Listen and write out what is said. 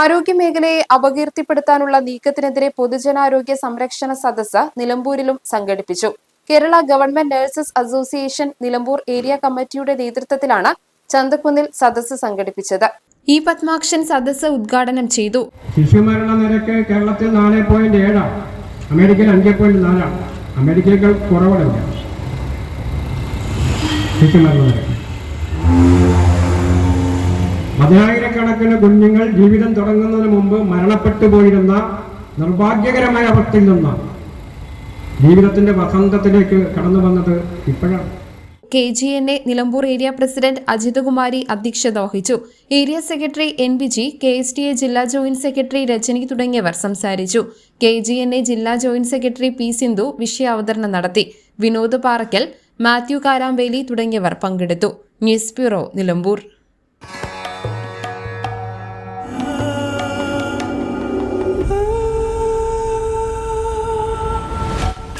ആരോഗ്യമേഖലയെ അപകീർത്തിപ്പെടുത്താനുള്ള നീക്കത്തിനെതിരെ പൊതുജനാരോഗ്യ സംരക്ഷണ സദസ്സ് നിലമ്പൂരിലും സംഘടിപ്പിച്ചു. Kerala government nurses association Nilambur area കമ്മിറ്റിയുടെ നേതൃത്വത്തിലാണ് ചന്തക്കുന്നിൽ സദസ്സ് സംഘടിപ്പിച്ചത്. ഈ പത്മാക്ഷൻ സദസ്സ് ഉദ്ഘാടനം ചെയ്തു. ശിശുമരണ നിരക്ക് കേരളത്തിൽ നാല് പോയിന്റ് ഏഴാണ് അമേരിക്കയിൽ അഞ്ച് പോയിന്റ് നാലാണ് അമേരിക്കയേക്കാൾ കുറവുണ്ട് ശിശുമരണ നിരക്ക് പതിനായിരക്കണക്കിന് കുഞ്ഞുങ്ങൾ ജീവിതം തുടങ്ങുന്നതിന് മുമ്പ് മരണപ്പെട്ടു പോയിരുന്ന നിർഭാഗ്യകരമായ അവസ്ഥയിൽ നിന്ന് ജീവിതത്തിന്റെ വസന്തത്തിലേക്ക് കടന്നു വന്നത് ഇപ്പോഴാണ്. K G N A Nilambur area president Ajithakumari അധ്യക്ഷത വഹിച്ചു. Area secretary N B G K S T A ജില്ലാ ജോയിന്റ് സെക്രട്ടറി രജനി തുടങ്ങിയവർ സംസാരിച്ചു. കെ ജി എൻ എ ജില്ലാ ജോയിന്റ് സെക്രട്ടറി പി സിന്ധു വിഷയാവതരണം നടത്തി. വിനോദ് പാറക്കൽ മാത്യു കാരാമ്പേലി തുടങ്ങിയവർ പങ്കെടുത്തു. News bureau Nilambur.